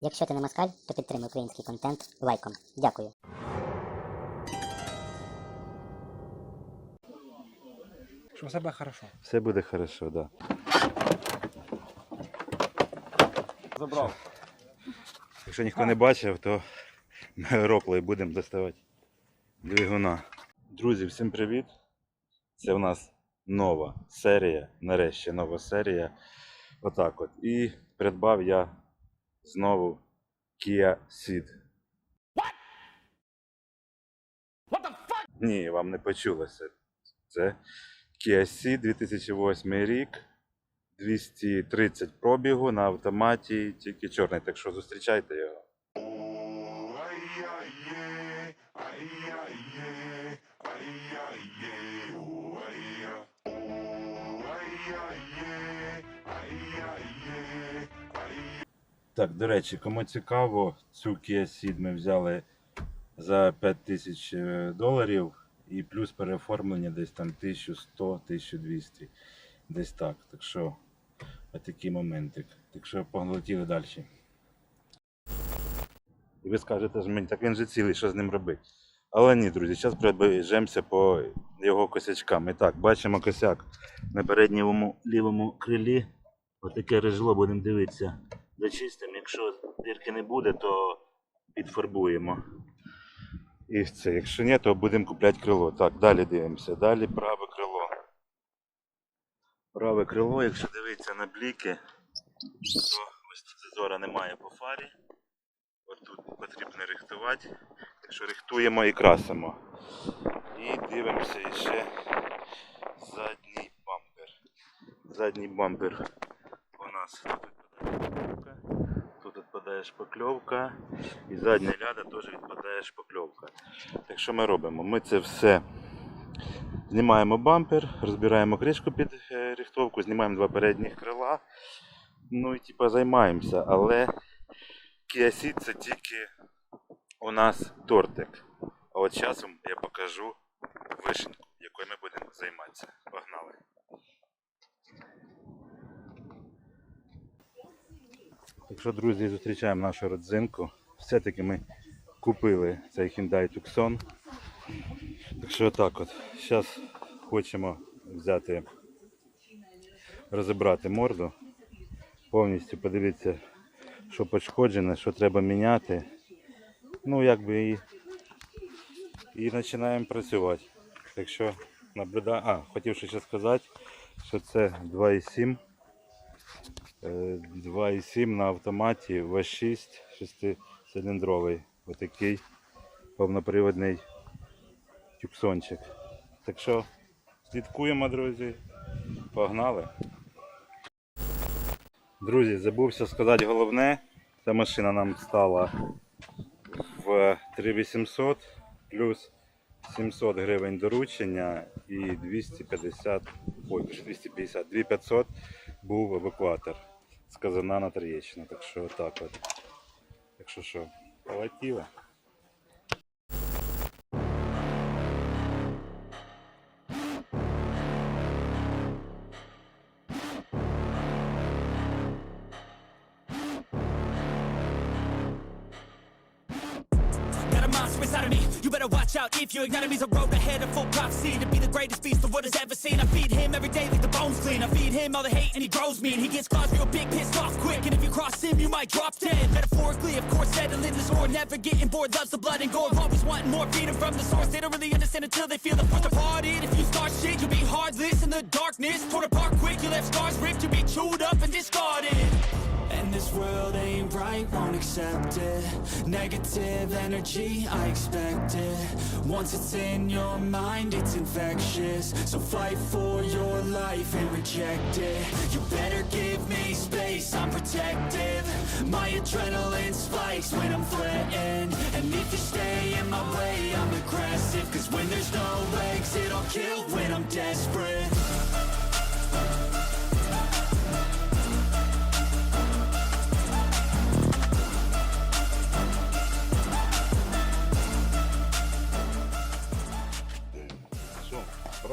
Якщо ти не москаль, то підтримай український контент лайком. Дякую. Що все буде хорошо. Все буде хорошо, да. Забрав. Якщо ніхто не бачив, то ми роплою будемо доставати двигуна. Друзі, всім привіт! Це у нас нова серія. Нарешті нова серія. Отак от. І придбав я знову Kia Ceed. Ні, вам не почулося. Це Kia Ceed 2008 рік. 230 пробігу на автоматі, тільки чорний, так що зустрічайте його. Так, до речі, кому цікаво, цю Kia Ceed ми взяли за 5000 е, доларів і плюс переоформлення десь там 1100-1200. Десь так. Так що отакий моментик. Так що поглотіли далі. І ви скажете ж мені, так він же цілий, що з ним робити? Але ні, друзі, зараз пробіжемося по його косячкам. І так, бачимо косяк на передньому лівому крилі. Отаке режло будемо дивитися. Зачистимо. Якщо дірки не буде, то підфарбуємо. І це, якщо ні, то будемо купляти крило. Так, далі дивимося. Далі праве крило. Праве крило, якщо дивитися на бліки, то ось тут зазора немає по фарі. От тут потрібно рихтувати. Якщо рихтуємо і красимо. І дивимося ще задній бампер. Задній бампер у нас тут тут відпадає шпакльовка і задня ляда теж відпадає шпакльовка. Так що ми робимо? Ми це все знімаємо бампер, розбираємо кришку під е, рихтовку, знімаємо два передніх крила. Ну і типа займаємося, але Kia це тільки у нас тортик. А от зараз я покажу вишеньку, якою ми будемо займатися. Погнали. Так що, друзі, зустрічаємо нашу родзинку. Все-таки ми купили цей Hyundai Tucson. Так що так от. Зараз хочемо взяти, розібрати морду. Повністю подивитися, що пошкоджене, що треба міняти. Ну, якби і, і починаємо працювати. Так що наблюдаю. А, хотів ще сказати, що це 2,7. Е, 2,7 на автоматі V6 6-циліндровий. Отакий повноприводний тюксончик. Так що слідкуємо, друзі. Погнали. Друзі, забувся сказати головне. Ця машина нам стала в 3800 плюс 700 гривень доручення і 250, ой, 250, 2500 був евакуатор з Казана на Троєщину. Так що так от. Так що що, полетіло. Inside of. You better watch out if you ignite me's a road ahead of full prophecy to be the greatest beast the world has ever seen. I him all the hate and he grows me and he gets claws real big, pissed off quick. And if you cross him, you might drop dead. Metaphorically, of course, settling the score, never getting bored. Loves the blood and gore, always wanting more. Feeding from the source, they don't really understand until they feel the force departed. If you start shit, you'll be heartless in the darkness. Torn apart quick, you left scars ripped, you'll be chewed up right, won't accept it. Negative energy, I expect it. Once it's in your mind, it's infectious. So fight for your life and reject it. You better give me space, I'm protective. My adrenaline spikes when I'm threatened. And if you stay in my way, I'm aggressive. Cause when there's no exit, I'll kill when I'm desperate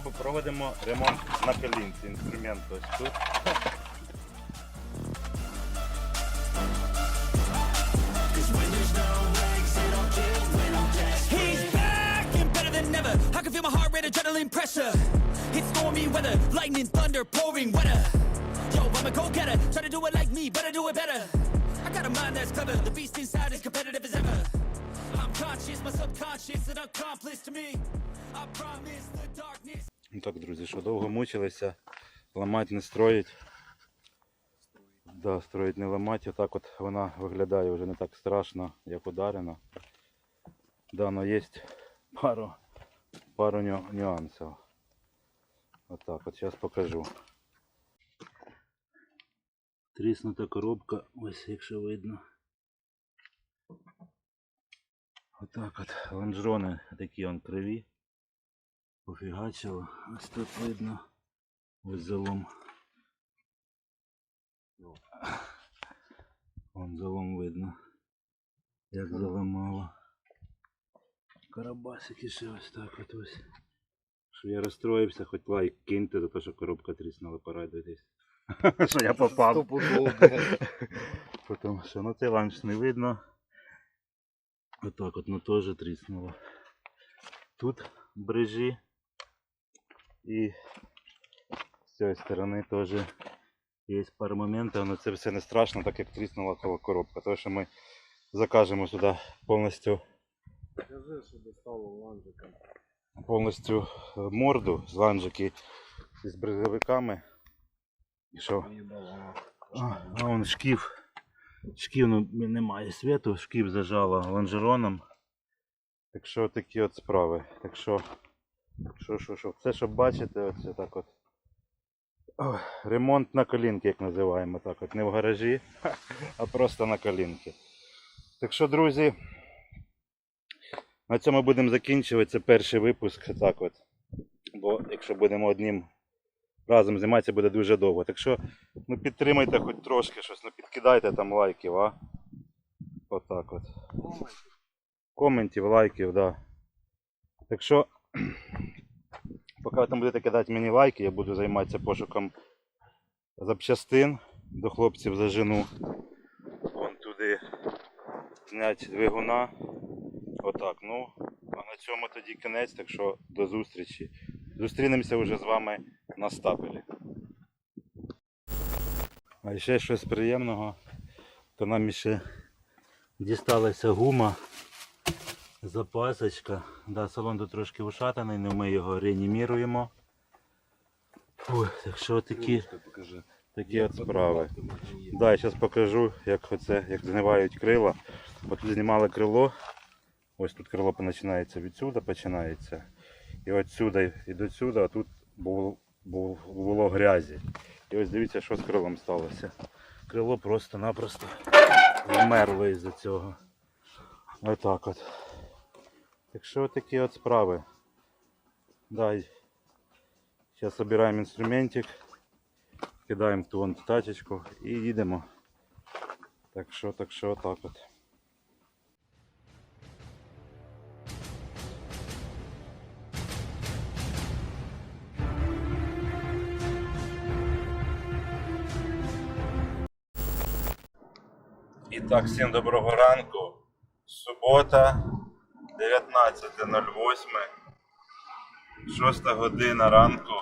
проводимо ремонт на пилинці. Інструмент ось тут. my heart rate, adrenaline pressure. It's stormy weather, lightning, thunder, pouring weather. Yo, I'm a go-getter, try to do it like me, but I do it better. I got a mind that's clever, the beast inside is competitive as ever. I'm conscious, my subconscious, an accomplice to me. I promise the darkness. Ну так, друзі, що довго мучилися, ламати не строїть. Да, строїть не ламати. Отак от вона виглядає вже не так страшно, як ударена. Да, но є пару, пару ню- нюансів. Отак от, зараз покажу. Тріснута коробка, ось якщо видно. Отак от, лонжерони такі он криві пофігачило. Ось тут видно. Ось залом. Вон залом видно. Як заламало. Карабасики ще ось так от ось. Що я розстроївся, хоч лайк киньте за те, що коробка тріснула, порадуйтесь. Що я попав. Потім що, ну цей ланч не видно. Отак от, ну теж тріснуло. Тут брижі. І з цієї сторони теж є пару моментів, але це все не страшно, так як тріснула коробка. Тому що ми закажемо сюди повністю, Скажи, що достало повністю е, морду з ланжики з бризовиками. І що? А, а вон шкіф. Шкіф ну, немає світу, шкіф зажало лонжероном. Так що такі от справи. Так що, що, що, що. Все, що бачите, оце так от. Ремонт на колінки, як називаємо так от. Не в гаражі, а просто на колінки. Так що, друзі, на цьому будемо закінчувати. Це перший випуск. Так от. Бо якщо будемо одним разом займатися буде дуже довго. Так що ну, підтримайте хоч трошки щось, ну підкидайте там лайків, а? Отак от. Коментів, лайків, да. Так що, поки ви там будете кидати мені лайки, я буду займатися пошуком запчастин до хлопців зажену. Вон туди зняти двигуна. Отак. Ну, а на цьому тоді кінець, так що до зустрічі. Зустрінемося вже з вами на стапелі. А ще щось приємного, то нам ще дісталася гума, запасочка. Да, салон тут трошки ушатаний, але ми його реаніміруємо. Ой, так що такі, такі от справи. Да, я зараз покажу, як оце, як знивають крила. Бо тут знімали крило. Ось тут крило починається відсюди, починається. І от сюди і до сюди, а тут було, було, було грязі. І ось дивіться, що з крилом сталося. Крило просто-напросто вмерло із-за цього. Отак от. Так що такі от справи. Да, зараз збираємо інструментик, кидаємо в вон тачечку і їдемо. Так що, так що, так от. І так, всім доброго ранку. Субота, 19.08. 6 година ранку.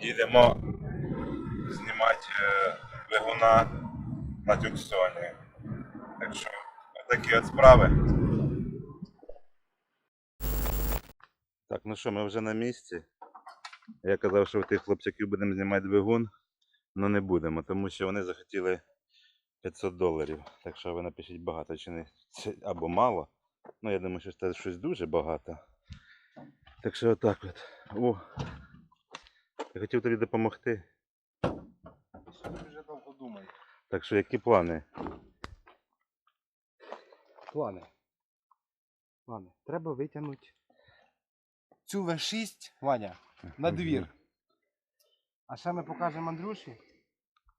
Їдемо знімати е, двигуна на Тюксоні. Так що, такі от справи. Так, ну що, ми вже на місці. Я казав, що у тих хлопчаків будемо знімати двигун, але не будемо, тому що вони захотіли 500 доларів. Так що ви напишіть багато чи не або мало. Ну, я думаю, що це щось дуже багато. Так що отак от. О, я хотів тобі допомогти. Що ти вже довго думаєш? Так що які плани? Плани. Плани. Треба витягнути цю В6, Ваня, на двір. А ще ми покажемо Андрюші,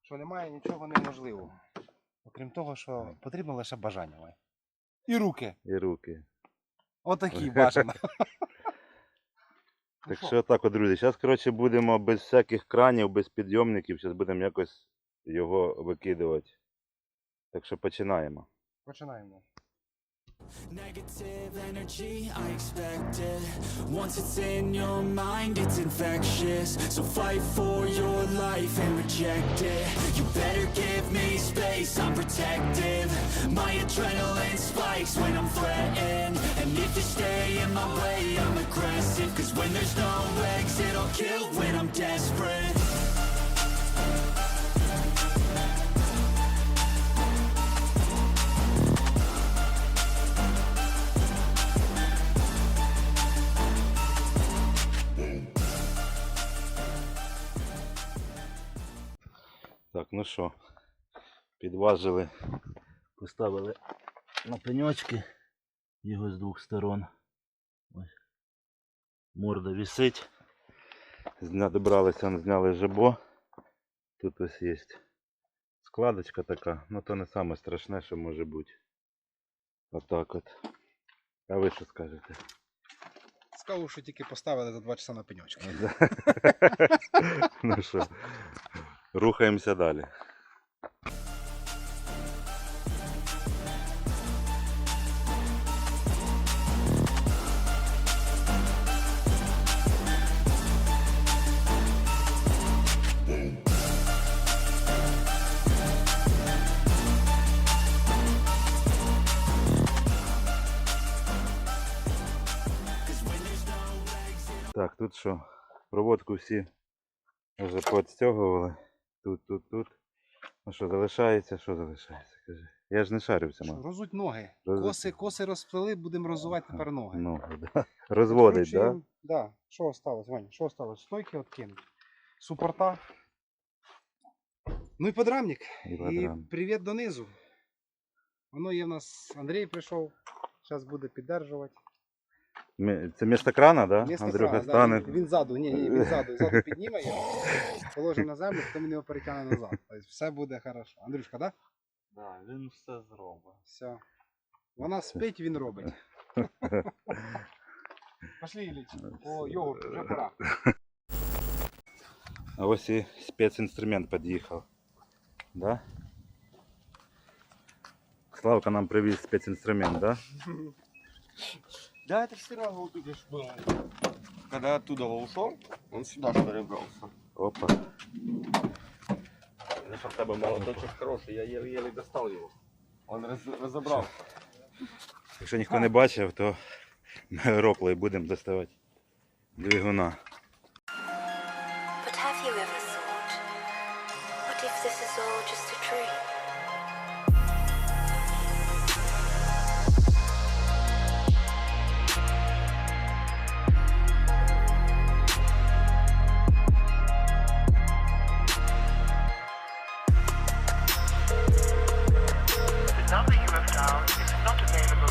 що немає нічого неможливого. Окрім того, що потрібно лише бажання. І руки. І руки. Отакі бажано. Так що так, от, друзі, зараз, коротше, будемо без всяких кранів, без підйомників, зараз будемо якось його викидувати. Так що починаємо. Починаємо. Negative energy, I expect it. Once it's in your mind, it's infectious. So fight for your life and reject it. You better give me space, I'm protective. My adrenaline spikes when I'm threatened. And if you stay in my way, I'm aggressive. Cause when there's no exit, I'll kill when I'm desperate. Ну що, підважили, поставили на пеньочки його з двох сторон. Ось. Морда висить. Добралися, зняли жабо. Тут ось є складочка така, ну то не саме страшне, що може бути. Отак от. А ви що скажете? Скажу, що тільки поставили за 2 часа на пеньочки. ну що, рухаємося далі. Так, тут що? Проводку всі вже поотстягували. Тут, тут, тут. Ну що, залишається? Що залишається? Кажи. Я ж не шарю в цьому. Розуть ноги. Роз- Коси, коси розплели, будемо розувати тепер ноги. Ну, да. Розводить, так? Да? Да. Що осталось, Ваня? Що осталось? Стойки откинуть. Супорта. Ну і подрамник. І І привіт донизу. Воно є в нас. Андрій прийшов. Зараз буде піддержувати. Це місто крана, да? Місто Андрюха крана, да, стане. він, він ззаду, ні, ні, він ззаду, ззаду підніме його, положимо на землю, потім він його перетягне назад. Тобто все буде хорошо. Андрюшка, так? Да? Да, він все зробить. Все. Вона спить, він робить. Пошли, Ілліч. О, йогурт, вже пора. А ось і спецінструмент під'їхав. Да? Славка нам привіз спецінструмент, да? Да, это вчера вот тут же было. Когда оттуда ушел, он сюда перебрался. Опа. Значит, в молоточек молоточок хороший, я еле-еле достал его. Он раз, разобрался. Якщо ніхто не бачив, то ми роплою будемо доставати двигуна. It's not not available.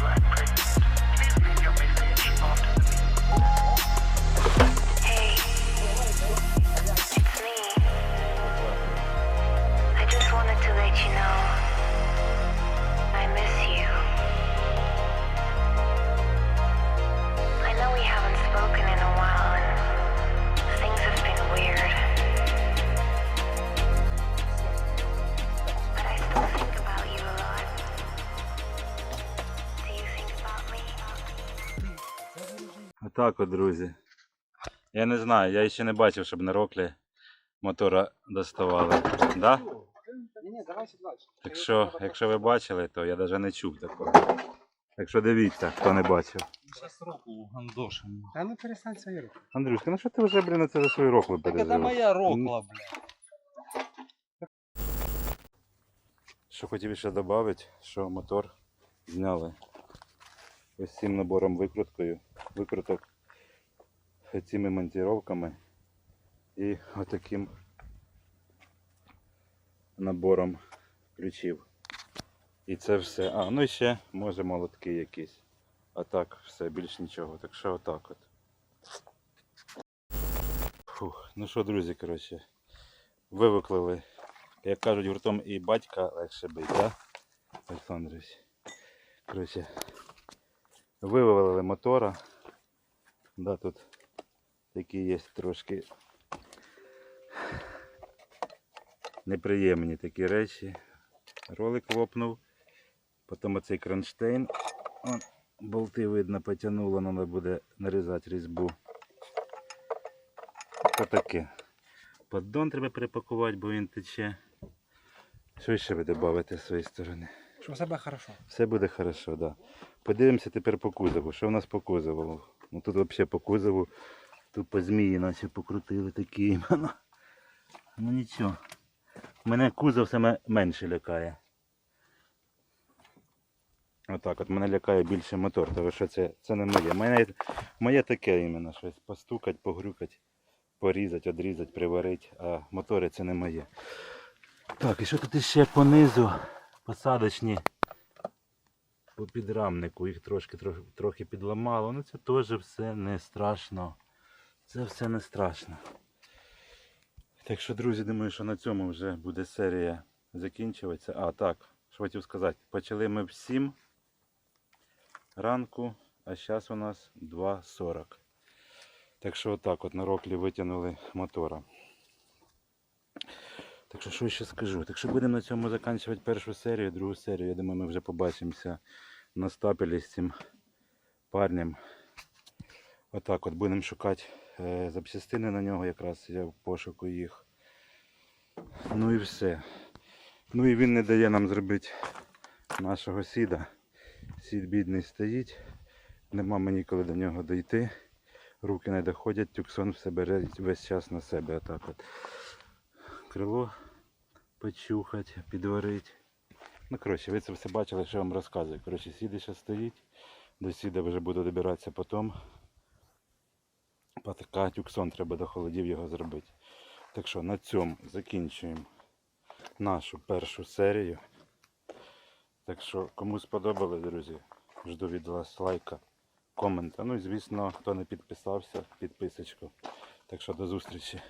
Отак от, друзі. Я не знаю, я ще не бачив, щоб на роклі мотора доставали. Да? Так що, якщо ви бачили, то я навіть не чув такого. Так що дивіться, хто не бачив. Сейчас руку гандошим. Та ну перестань свої руки. Андрюшка, ну що ти вже, блін, це за свою роклу Так это пережив? моя рокла, блядь. Що хотів ще додати, що мотор зняли ось цим набором викруткою, викруток, цими монтировками і отаким набором ключів. І це все. А, ну і ще може молотки якісь. А так, все, більш нічого. Так що отак от. Фух, ну що, друзі, коротше, вивиклили як кажуть, гуртом і батька легше бить, так? Олександрович. Коротше, вивели мотора. Да, тут такі є трошки неприємні такі речі. Ролик лопнув. Потім оцей кронштейн Он, болти видно потягнуло, треба буде нарізати різьбу. Ось таке. Поддон треба перепакувати, бо він тече. Що ще ви додати з своєї сторони? Що все буде хорошо. Все буде хорошо, да. Подивимося тепер по кузову. Що в нас по кузову? Ну тут взагалі по кузову. Тут по змії наче покрутили такі. Ну нічого. Мене кузов саме менше лякає. Отак от мене лякає більше мотор, тому що це, це не моє. Моє, моє таке іменно щось постукати, погрюкати, порізати, одрізати, приварити, а мотори це не моє. Так, і що тут іще понизу? Посадочні по підрамнику. Їх трошки трохи, трохи підламало. Ну це теж все не страшно. Це все не страшно. Так що, друзі, думаю, що на цьому вже буде серія закінчуватися. А, так, що хотів сказати. Почали ми в 7 ранку, а зараз у нас 2.40. Так що отак от на роклі витягнули мотора. Так що що ще скажу? Так що будемо на цьому закінчувати першу серію, другу серію. Я думаю, ми вже побачимося на стапелі з цим парнем. Отак от будемо шукати е, запчастини на нього, якраз я в пошуку їх. Ну і все. Ну і він не дає нам зробити нашого сіда. Сід бідний стоїть. Нема мені коли до нього дійти. Руки не доходять, тюксон все бере весь час на себе. Отак от. Крило почухати, підварити. Ну, коротше, ви це все бачили, що я вам розказую. Коротше, сіди ще стоїть. До сіда вже буду добиратися потім. Патика тюксон треба до холодів його зробити. Так що на цьому закінчуємо нашу першу серію. Так що, кому сподобалось, друзі, жду від вас лайка, комента. Ну і звісно, хто не підписався, підписочку. Так що до зустрічі.